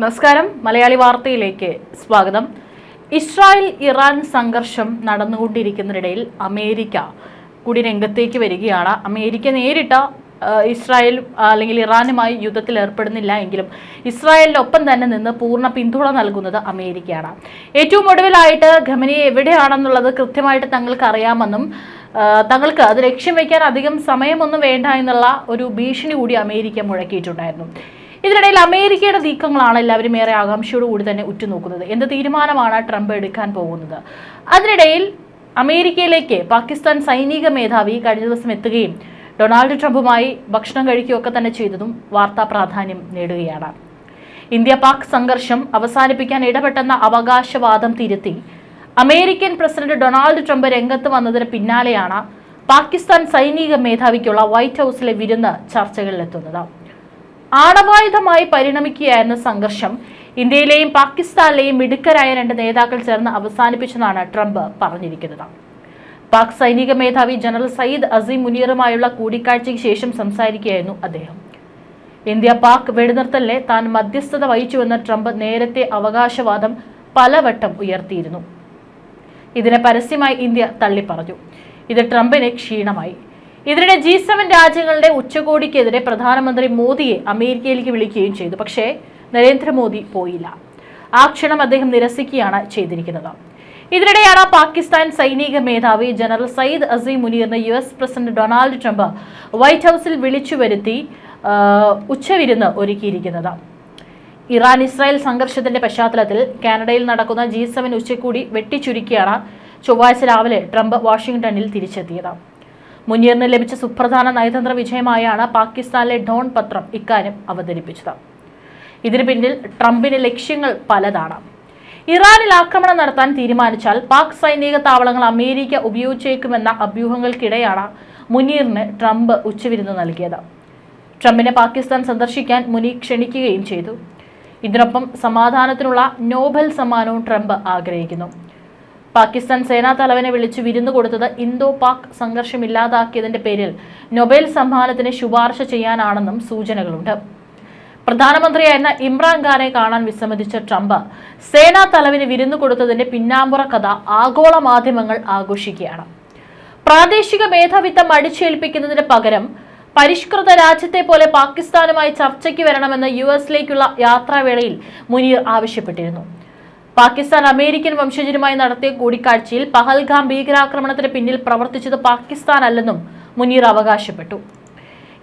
നമസ്കാരം. മലയാളി വാർത്തയിലേക്ക് സ്വാഗതം. ഇസ്രായേൽ ഇറാൻ സംഘർഷം നടന്നുകൊണ്ടിരിക്കുന്നതിനിടയിൽ അമേരിക്ക കൂടി രംഗത്തേക്ക് വരികയാണ്. അമേരിക്ക നേരിട്ട ഇസ്രായേൽ അല്ലെങ്കിൽ ഇറാനുമായി യുദ്ധത്തിൽ ഏർപ്പെടുന്നില്ല എങ്കിലും ഇസ്രായേലിനൊപ്പം തന്നെ നിന്ന് പൂർണ പിന്തുണ നൽകുന്നത് അമേരിക്കയാണ്. ഏറ്റവും ഒടുവിലായിട്ട് ഖമനി എവിടെയാണെന്നുള്ളത് കൃത്യമായിട്ട് തങ്ങൾക്ക് അറിയാമെന്നും തങ്ങൾക്ക് അത് ലക്ഷ്യം വയ്ക്കാൻ അധികം സമയമൊന്നും വേണ്ട എന്നുള്ള ഒരു ഭീഷണി കൂടി അമേരിക്ക മുഴക്കിയിട്ടുണ്ടായിരുന്നു. ഇതിനിടയിൽ അമേരിക്കയുടെ നീക്കങ്ങളാണ് എല്ലാവരും ഏറെ ആകാംക്ഷയോടുകൂടി തന്നെ ഉറ്റുനോക്കുന്നത്. എന്ത് തീരുമാനമാണ് ട്രംപ് എടുക്കാൻ പോകുന്നത്? അതിനിടയിൽ അമേരിക്കയിലേക്ക് പാകിസ്ഥാൻ സൈനിക മേധാവി കഴിഞ്ഞ ദിവസം എത്തുകയും ഡൊണാൾഡ് ട്രംപുമായി ഭക്ഷണം കഴിക്കുകയൊക്കെ തന്നെ ചെയ്തതും വാർത്താ പ്രാധാന്യം നേടുകയാണ്. ഇന്ത്യ പാക് സംഘർഷം അവസാനിപ്പിക്കാൻ ഇടപെട്ടെന്ന അവകാശവാദം തിരുത്തി അമേരിക്കൻ പ്രസിഡന്റ് ഡൊണാൾഡ് ട്രംപ് രംഗത്ത് വന്നതിന് പിന്നാലെയാണ് പാകിസ്ഥാൻ സൈനിക മേധാവിക്കുള്ള വൈറ്റ് ഹൗസിലെ വിരുന്ന് ചർച്ചകളിലെത്തുന്നത്. ആണവായുധമായി പരിണമിക്കുകയായിരുന്ന സംഘർഷം ഇന്ത്യയിലെയും പാകിസ്ഥാനിലെയും മിടുക്കരായ രണ്ട് നേതാക്കൾ ചേർന്ന് അവസാനിപ്പിച്ചെന്നാണ് ട്രംപ് പറഞ്ഞിരിക്കുന്നത്. പാക് സൈനിക മേധാവി ജനറൽ സയ്യിദ് അസീം മുനീറുമായുള്ള കൂടിക്കാഴ്ചയ്ക്ക് ശേഷം സംസാരിക്കുകയായിരുന്നു അദ്ദേഹം. ഇന്ത്യ പാക് വെടിനിർത്തലിനെ താൻ മധ്യസ്ഥത വഹിച്ചുവെന്ന ട്രംപ് നേരത്തെ അവകാശവാദം പലവട്ടം ഉയർത്തിയിരുന്നു. ഇതിനെ പരസ്യമായി ഇന്ത്യ തള്ളിപ്പറഞ്ഞു. ഇത് ട്രംപിനെ ക്ഷീണമായി. ഇതിനിടെ ജി സെവൻ രാജ്യങ്ങളുടെ ഉച്ചകോടിക്കെതിരെ പ്രധാനമന്ത്രി മോദിയെ അമേരിക്കയിലേക്ക് വിളിക്കുകയും ചെയ്തു. പക്ഷേ നരേന്ദ്രമോദി പോയില്ല. ആ ക്ഷണം അദ്ദേഹം നിരസിക്കുകയാണ് ചെയ്തിരിക്കുന്നത്. ഇതിനിടെയാണ് പാകിസ്ഥാൻ സൈനിക മേധാവി general Syed Asim മുനീറിനെ U S president Donald Trump white ഹൗസിൽ വിളിച്ചു വരുത്തി ഉച്ചവിരുന്ന് ഒരുക്കിയിരിക്കുന്നത്. ഇറാൻ ഇസ്രായേൽ സംഘർഷത്തിന്റെ പശ്ചാത്തലത്തിൽ കാനഡയിൽ നടക്കുന്ന ജി സെവൻ ഉച്ചകൂടി വെട്ടിച്ചുരുക്കിയാണ് ചൊവ്വാഴ്ച രാവിലെ ട്രംപ് വാഷിംഗ്ടണിൽ തിരിച്ചെത്തിയത്. മുനീറിന് ലഭിച്ച സുപ്രധാന നയതന്ത്ര വിജയമായാണ് പാകിസ്ഥാനിലെ ഡോൺ പത്രം ഇക്കാര്യം അവതരിപ്പിച്ചത്. ഇതിനു പിന്നിൽ ട്രംപിന്റെ ലക്ഷ്യങ്ങൾ പലതാണ്. ഇറാനിൽ ആക്രമണം നടത്താൻ തീരുമാനിച്ചാൽ പാക് സൈനിക താവളങ്ങൾ അമേരിക്ക ഉപയോഗിച്ചേക്കുമെന്ന അഭ്യൂഹങ്ങൾക്കിടെയാണ് മുനീറിന് ട്രംപ് ഉച്ചവിരുന്ന് നൽകിയത്. ട്രംപിനെ പാകിസ്ഥാൻ സന്ദർശിക്കാൻ മുനി ക്ഷണിക്കുകയും ചെയ്തു. ഇതിനൊപ്പം സമാധാനത്തിനുള്ള നോബൽ സമ്മാനവും ട്രംപ് ആഗ്രഹിക്കുന്നു. പാകിസ്ഥാൻ സേനാ തലവനെ വിളിച്ചു വിരുന്നു കൊടുത്തത് ഇന്തോ പാക് സംഘർഷം ഇല്ലാതാക്കിയതിന്റെ പേരിൽ നൊബേൽ സമ്മാനത്തിന് ശുപാർശ ചെയ്യാനാണെന്നും സൂചനകളുണ്ട്. പ്രധാനമന്ത്രിയായിരുന്ന ഇമ്രാൻഖാനെ കാണാൻ വിസമ്മതിച്ച ട്രംപ് സേനാ തലവിന് വിരുന്നു കൊടുത്തതിന്റെ പിന്നാമ്പുറ കഥ ആഗോള മാധ്യമങ്ങൾ ആഘോഷിക്കുകയാണ്. പ്രാദേശിക മേധാവിത്വം അടിച്ചേൽപ്പിക്കുന്നതിന് പകരം പരിഷ്കൃത രാജ്യത്തെ പോലെ പാകിസ്ഥാനുമായി ചർച്ചയ്ക്ക് വരണമെന്ന് യു എസിലേക്കുള്ള യാത്രാവേളയിൽ മുനീർ ആവശ്യപ്പെട്ടിരുന്നു. പാകിസ്ഥാൻ അമേരിക്കൻ വംശജരുമായി നടത്തിയ കൂടിക്കാഴ്ചയിൽ പഹൽഗാം ഭീകരാക്രമണത്തിന് പിന്നിൽ പ്രവർത്തിച്ചത് പാകിസ്ഥാനല്ലെന്നും മുനീർ അവകാശപ്പെട്ടു.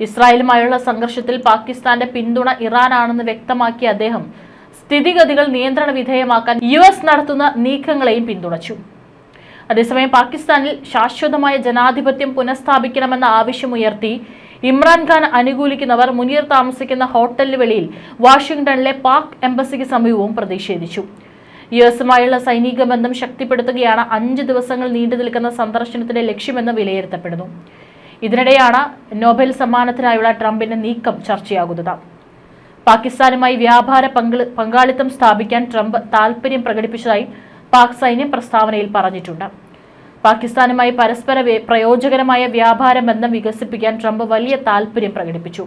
ഇസ്രായേലുമായുള്ള സംഘർഷത്തിൽ പാകിസ്ഥാന്റെ പിന്തുണ ഇറാനാണെന്ന് വ്യക്തമാക്കിയ അദ്ദേഹം സ്ഥിതിഗതികൾ നിയന്ത്രണ വിധേയമാക്കാൻ യു എസ് നടത്തുന്ന നീക്കങ്ങളെയും പിന്തുണച്ചു. അതേസമയം പാകിസ്ഥാനിൽ ശാശ്വതമായ ജനാധിപത്യം പുനഃസ്ഥാപിക്കണമെന്ന ആവശ്യമുയർത്തി ഇമ്രാൻഖാൻ അനുകൂലിക്കുന്നവർ മുനീർ താമസിക്കുന്ന ഹോട്ടലിന് വെളിയിൽ വാഷിംഗ്ടണിലെ പാക് എംബസിക്ക് സമീപവും പ്രതിഷേധിച്ചു. യു എസുമായുള്ള സൈനിക ബന്ധം ശക്തിപ്പെടുത്തുകയാണ് അഞ്ച് ദിവസങ്ങൾ നീണ്ടു നിൽക്കുന്ന സന്ദർശനത്തിന്റെ ലക്ഷ്യമെന്ന് വിലയിരുത്തപ്പെടുന്നു. ഇതിനിടെയാണ് നോബൽ സമ്മാനത്തിനായുള്ള ട്രംപിന്റെ നീക്കം ചർച്ചയാകുന്നത്. പാകിസ്ഥാനുമായി വ്യാപാര പങ്കാളിത്തം സ്ഥാപിക്കാൻ ട്രംപ് താൽപര്യം പ്രകടിപ്പിച്ചതായി പാക് സൈന്യം പ്രസ്താവനയിൽ പറഞ്ഞിട്ടുണ്ട്. പാകിസ്ഥാനുമായി പരസ്പര പ്രയോജകരമായ വ്യാപാര ബന്ധം വികസിപ്പിക്കാൻ ട്രംപ് വലിയ താൽപര്യം പ്രകടിപ്പിച്ചു.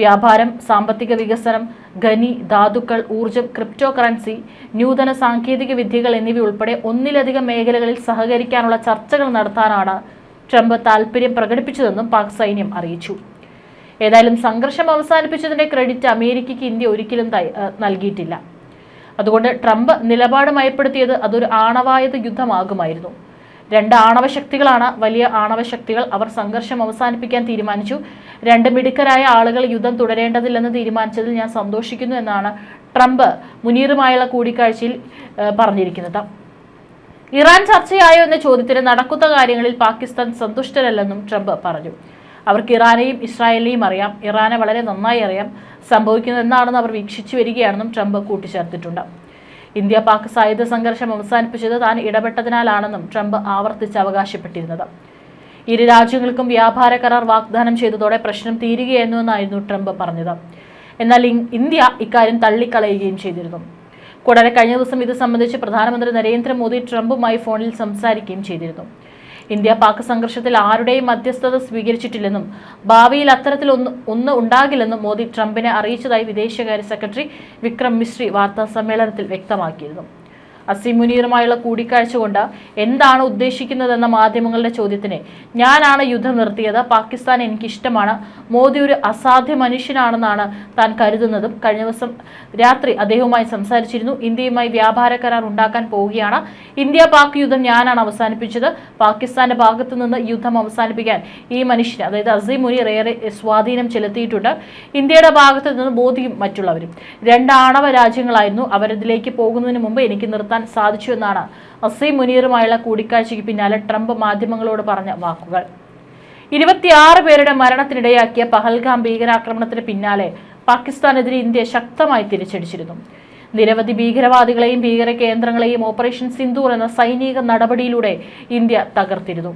വ്യാപാരം സാമ്പത്തിക വികസനം ഖനി ധാതുക്കൾ ഊർജം ക്രിപ്റ്റോ കറൻസി നൂതന സാങ്കേതിക വിദ്യകൾ എന്നിവ ഉൾപ്പെടെ ഒന്നിലധികം മേഖലകളിൽ സഹകരിക്കാനുള്ള ചർച്ചകൾ നടത്താനാണ് ട്രംപ് താൽപ്പര്യം പ്രകടിപ്പിച്ചതെന്നും പാക് സൈന്യം അറിയിച്ചു. ഏതായാലും സംഘർഷം അവസാനിപ്പിച്ചതിന്റെ ക്രെഡിറ്റ് അമേരിക്കയ്ക്ക് ഇന്ത്യ ഒരിക്കലും നൽകിയിട്ടില്ല. അതുകൊണ്ട് ട്രംപ് നിലപാട് മയപ്പെടുത്തിയത് അതൊരു ആണവായുധ യുദ്ധമാകുമായിരുന്നു. രണ്ട് ആണവശക്തികളാണ്. വലിയ ആണവശക്തികൾ അവർ സംഘർഷം അവസാനിപ്പിക്കാൻ തീരുമാനിച്ചു. രണ്ട് മിടുക്കരായ ആളുകൾ യുദ്ധം തുടരേണ്ടതില്ലെന്ന് തീരുമാനിച്ചതിൽ ഞാൻ സന്തോഷിക്കുന്നു എന്നാണ് ട്രംപ് മുനീറുമായുള്ള കൂടിക്കാഴ്ചയിൽ പറഞ്ഞിരിക്കുന്നത്. ഇറാൻ ചർച്ചയായോ എന്ന ചോദ്യത്തിന് നടക്കുന്ന കാര്യങ്ങളിൽ പാകിസ്ഥാൻ സന്തുഷ്ടരല്ലെന്നും ട്രംപ് പറഞ്ഞു. അവർക്ക് ഇറാനെയും ഇസ്രായേലിനെയും അറിയാം. ഇറാനെ വളരെ നന്നായി അറിയാം. സംഭവിക്കുന്നത് അവർ വീക്ഷിച്ചു വരികയാണെന്നും ട്രംപ് കൂട്ടിച്ചേർത്തിട്ടുണ്ട്. ഇന്ത്യ പാക് സായുധ സംഘർഷം അവസാനിപ്പിച്ചത് താൻ ഇടപെട്ടതിനാലാണെന്നും ട്രംപ് ആവർത്തിച്ച് അവകാശപ്പെട്ടിരുന്നത്. ഇരു രാജ്യങ്ങൾക്കും വ്യാപാര കരാർ വാഗ്ദാനം ചെയ്തതോടെ പ്രശ്നം തീരുകയെന്നു എന്നായിരുന്നു ട്രംപ് പറഞ്ഞത്. എന്നാൽ ഇന്ത്യ ഇക്കാര്യം തള്ളിക്കളയുകയും ചെയ്തിരുന്നു. കൂടാതെ കഴിഞ്ഞ ദിവസം ഇത് സംബന്ധിച്ച് പ്രധാനമന്ത്രി നരേന്ദ്രമോദി ട്രംപുമായി ഫോണിൽ സംസാരിക്കുകയും ചെയ്തിരുന്നു. ഇന്ത്യ പാക് സംഘർഷത്തിൽ ആരുടെയും മധ്യസ്ഥത സ്വീകരിച്ചിട്ടില്ലെന്നും ഭാവിയിൽ അത്തരത്തിൽ ഒന്ന് ഒന്ന് ഉണ്ടാകില്ലെന്നും മോദി ട്രംപിനെ അറിയിച്ചതായി വിദേശകാര്യ സെക്രട്ടറി വിക്രം മിശ്രി വാർത്താ സമ്മേളനത്തിൽ വ്യക്തമാക്കിയിരുന്നു. അസീം മുനീറുമായുള്ള കൂടിക്കാഴ്ച കൊണ്ട് എന്താണ് ഉദ്ദേശിക്കുന്നതെന്ന മാധ്യമങ്ങളുടെ ചോദ്യത്തിന് ഞാനാണ് യുദ്ധം നിർത്തിയത് പാകിസ്ഥാൻ എനിക്കിഷ്ടമാണ് മോദി ഒരു അസാധ്യ മനുഷ്യനാണെന്നാണ് താൻ കരുതുന്നതും. കഴിഞ്ഞ ദിവസം രാത്രി അദ്ദേഹവുമായി സംസാരിച്ചിരുന്നു. ഇന്ത്യയുമായി വ്യാപാര കരാർ ഉണ്ടാക്കാൻ പോവുകയാണ്. ഇന്ത്യ പാക് യുദ്ധം ഞാനാണ് അവസാനിപ്പിച്ചത്. പാകിസ്ഥാന്റെ ഭാഗത്തു നിന്ന് യുദ്ധം അവസാനിപ്പിക്കാൻ ഈ മനുഷ്യന് അതായത് അസീം മുനീർ ഏറെ സ്വാധീനം ചെലുത്തിയിട്ടുണ്ട്. ഇന്ത്യയുടെ ഭാഗത്തു നിന്ന് മോദിയും മറ്റുള്ളവരും. രണ്ട് ആണവ രാജ്യങ്ങളായിരുന്നു. അവരതിലേക്ക് പോകുന്നതിന് മുമ്പ് എനിക്ക് നിർത്താൻ സാധിച്ചു എന്നാണ് അസീം മുനീറുമായുള്ള കൂടിക്കാഴ്ചയ്ക്ക് പിന്നാലെ ട്രംപ് മാധ്യമങ്ങളോട് പറഞ്ഞ വാക്കുകൾ. ഇരുപത്തിയാറ് പേരുടെ മരണത്തിനിടയാക്കിയ പഹൽഗാം ഭീകരാക്രമണത്തിന് പിന്നാലെ പാകിസ്ഥാനെതിരെ ഇന്ത്യ ശക്തമായി തിരിച്ചടിച്ചിരുന്നു. നിരവധി ഭീകരവാദികളെയും ഭീകര കേന്ദ്രങ്ങളെയും ഓപ്പറേഷൻ സിന്ദൂർ എന്ന സൈനിക നടപടിയിലൂടെ ഇന്ത്യ തകർത്തിരുന്നു.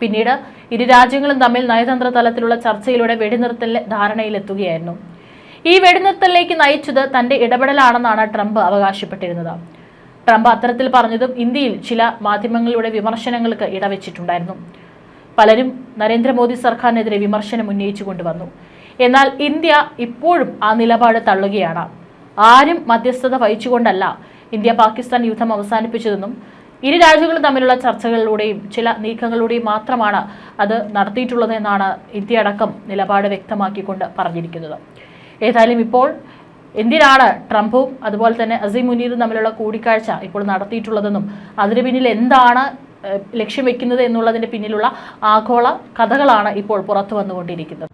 പിന്നീട് ഇരു രാജ്യങ്ങളും തമ്മിൽ നയതന്ത്ര തലത്തിലുള്ള ചർച്ചയിലൂടെ വെടിനിർത്തലിലെ ധാരണയിലെത്തുകയായിരുന്നു. ഈ വെടിനിർത്തലിലേക്ക് നയിച്ചത് തന്റെ ഇടപെടലാണെന്നാണ് ട്രംപ് അവകാശപ്പെട്ടിരുന്നത്. ട്രംപ് അത്തരത്തിൽ പറഞ്ഞതും ഇന്ത്യയിൽ ചില മാധ്യമങ്ങളുടെ വിമർശനങ്ങൾക്ക് ഇടവെച്ചിട്ടുണ്ടായിരുന്നു. പലരും നരേന്ദ്രമോദി സർക്കാരിനെതിരെ വിമർശനം ഉന്നയിച്ചു കൊണ്ടുവന്നു. എന്നാൽ ഇന്ത്യ ഇപ്പോഴും ആ നിലപാട് തള്ളുകയാണ്. ആരും മധ്യസ്ഥത വഹിച്ചുകൊണ്ടല്ല ഇന്ത്യ പാകിസ്ഥാൻ യുദ്ധം അവസാനിപ്പിച്ചതെന്നും ഇരു രാജ്യങ്ങളും തമ്മിലുള്ള ചർച്ചകളിലൂടെയും ചില നീക്കങ്ങളിലൂടെയും മാത്രമാണ് അത് നടത്തിയിട്ടുള്ളത് എന്നാണ് ഇന്ത്യ അടക്കം നിലപാട് വ്യക്തമാക്കിക്കൊണ്ട് പറഞ്ഞിരിക്കുന്നത്. ഏതായാലും ഇപ്പോൾ എന്തിനാണ് ട്രംപും അതുപോലെ തന്നെ അസീം മുനീറും തമ്മിലുള്ള കൂടിക്കാഴ്ച ഇപ്പോൾ നടത്തിയിട്ടുള്ളതെന്നും അതിന് പിന്നിൽ എന്താണ് ലക്ഷ്യം വെക്കുന്നത് എന്നുള്ളതിന്റെ പിന്നിലുള്ള ആഗോള കഥകളാണ് ഇപ്പോൾ പുറത്തു വന്നുകൊണ്ടിരിക്കുന്നത്.